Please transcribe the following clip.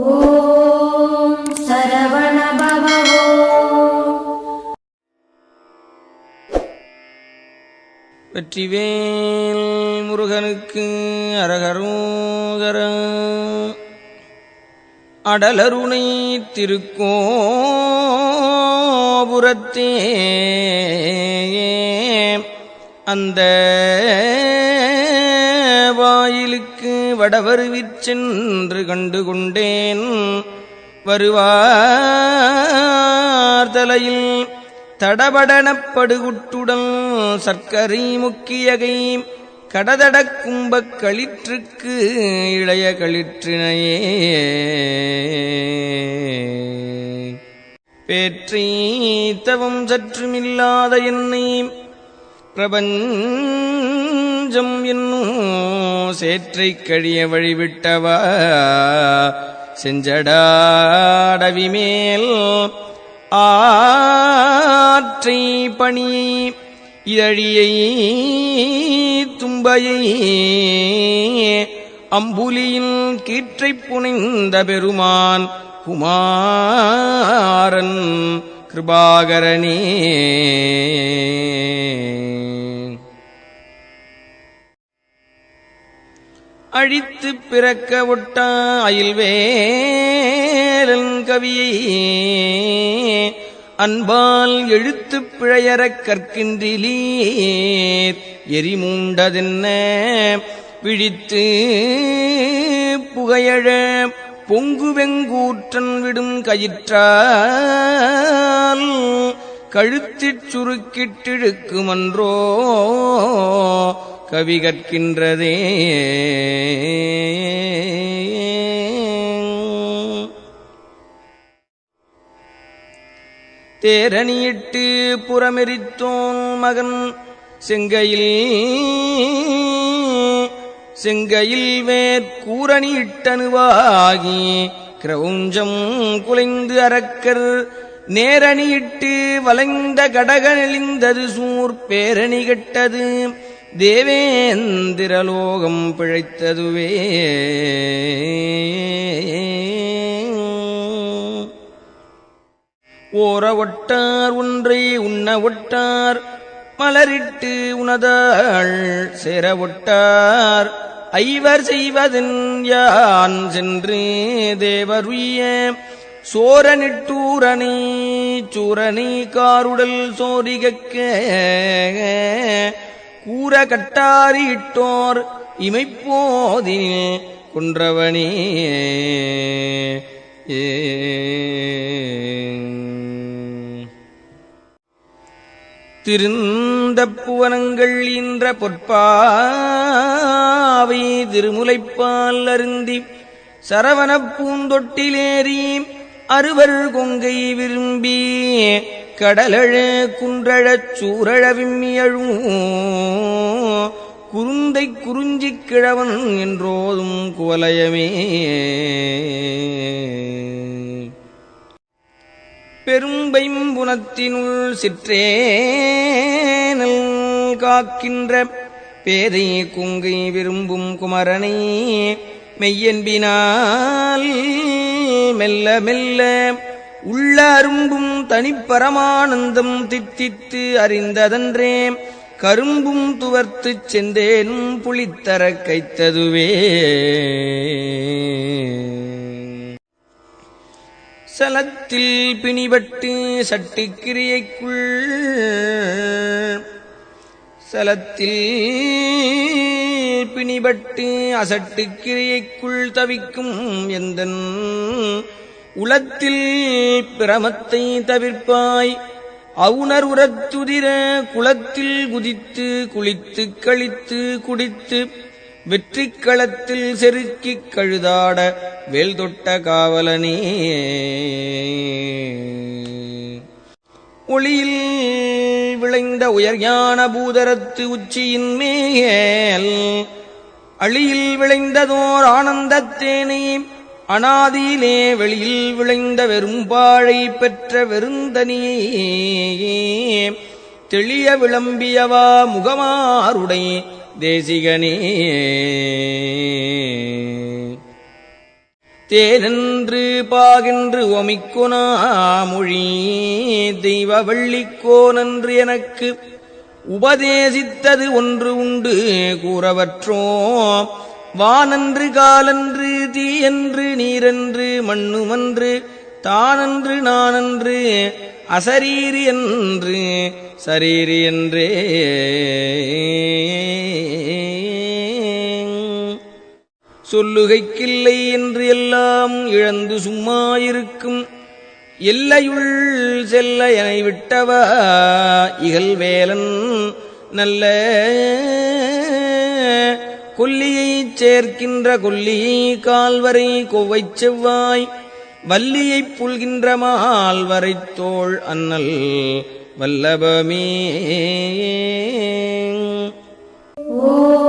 ஓம் வெற்றிவேல் முருகனுக்கு அரகரோகர. அடலருணை திருக்கோபுரத்தே. அந்த வடவருவிற் சென்று கண்டு கொண்டேன் வருவார் தலையில் தடபடனப்படுகுட்டுடன் சர்க்கரை முக்கியகை கடதடக் கும்பக் களிற்றுக்கு இளைய களிற்றினையே. பேற்றி தவம் சற்றுமில்லாத என்னை பிரபஞ்சம் என்னும் சேற்றைக் கழிய வழிவிட்டவா? செஞ்சடாடவி மேல் ஆற்றை பணி இதழியை தும்பையை அம்புலியின் கீற்றை புனைந்த பெருமான் குமாரன் கிருபாகரனே. அழித்து பிறக்க ஒட்ட அயில்வேலன் கவியை. அன்பால் எழுத்து பிழையறக் கற்கின்றிலீர் எரிமூண்டதென்ன? பிழித்து புகையழ. பொங்குவெங்கூற்றன் விடும் கயிற்றால் கழுத்திற் சுருக்கிட்டிழுக்குமன்றோ. கவி கற்கின்றதே. தேரணியிட்டு புறமெரித்தோன் மகன் செங்கையில் செங்கையில் வேற்கூரணியிட்டனுவாகி கிரௌஞ்சம் குலைந்து அரக்கர் நேரணியிட்டு வளைந்த கடக நெளிந்தது சூர் பேரணி கெட்டது. தேவேந்திரலோகம் பிழைத்ததுவே. ஓர ஒட்டார் ஒன்றை உண்ண ஒட்டார் மலரிட்டு உணதாள் சேர ஒட்டார் ஐவர் செய்வதன் யான் சென்று தேவருய. சோரனிட்டூரணி சூரணி காருடல் சோரிகக்க. கூற கட்டாரிட்டோர் இமைப்போதில் குன்றவனே. ஏ. திருந்த புவனங்கள் ஈன்ற பொற்பாவை திருமுலைப்பால் அருந்தி சரவணப் பூந்தொட்டிலேறி அறுவர் கொங்கை விரும்பி கடலழ குன்றழச் சூரழ விம்மியழும் குருந்தை குறிஞ்சிக் கிழவன் என்றோதும் குவலயமே. பெரும்பைம்புனத்தினுள் சிற்றேனல் காக்கின்ற பேதை குங்கை விரும்பும் குமரனை மெய்யன்பினால் மெல்ல மெல்ல உள்ள அரும்பும் தனிப்பரமானந்தம் தித்தித்து அறிந்ததன்றே. கரும்பும் துவர்த்துச் செந்தேனும் புளித்தர கைத்ததுவே. சலத்தில் பிணிபட்டு சட்டிக்கிரியைக்குள் சலத்தில் பிணிபட்டு அசட்டுக்கிரியைக்குள் தவிக்கும் எந்தன் உளத்தில் பிரமத்தை தவிர்ப்பாய். அவுணர் உரத்துதிர குளத்தில் குதித்து குளித்து கழித்து குடித்து வெற்றிக் களத்தில் செருக்கிக் கழுதாட வேல் தொட்ட காவலனே. ஒளியில் விளைந்த உயர் ஞான பூதரத்து உச்சியின் மேல் அழியில் விளைந்ததோர் ஆனந்தத்தேனே அனாதியிலே வெளியில் விளைந்த வெறும்பாழை பெற்ற வெறுந்தனியே. தெளிய விளம்பியவா முகமாருடை தேசிகனே. தேனென்று பாகென்று ஒமிக்குனா மொழி தெய்வ வள்ளிக்கோனன்று எனக்கு. உபதேசித்தது ஒன்று உண்டு கூறவற்றோ வானன்று காலன்று தீயன்று நீரன்று மண்ணுமன்று தானன்று நானன்று அசரீரி என்று சரீரி என்றே. சொல்லுகைக்கில்லை என்று எல்லாம் இழந்து சும்மா இருக்கும் எல்லையுள் செல்ல என விட்டவா இகழ்வேலன் நல்ல கொல்லியை சேர்க்கின்ற கொல்லியை கால்வரை கொவ்வைச் செவ்வாய் வல்லியைப் புல்கின்ற மால்வரை தோள் அன்னல் வல்லபமே. ஓ